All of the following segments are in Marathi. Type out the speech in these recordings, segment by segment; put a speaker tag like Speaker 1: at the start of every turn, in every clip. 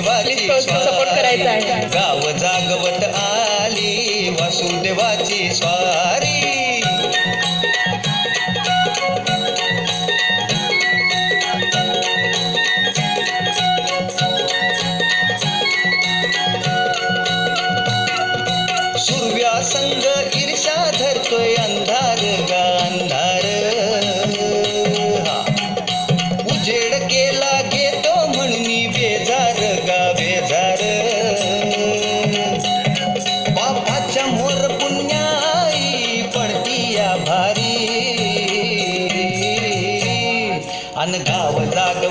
Speaker 1: वासुदेवाची
Speaker 2: सपोर्ट करायचा आहे.
Speaker 1: गाव जागवत आली वासुदेवाची स्वारी.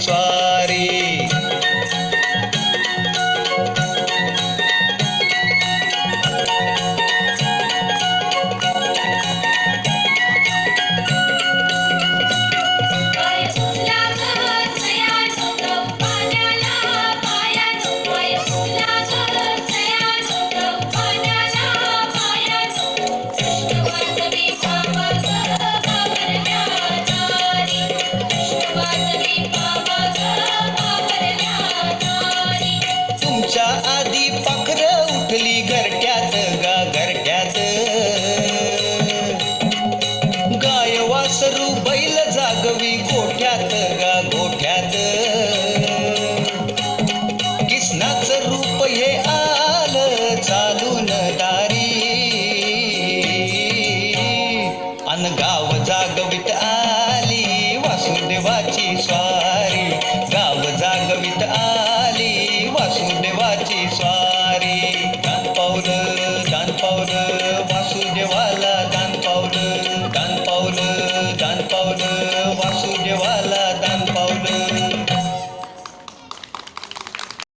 Speaker 1: ಸಾರಿ 苦点的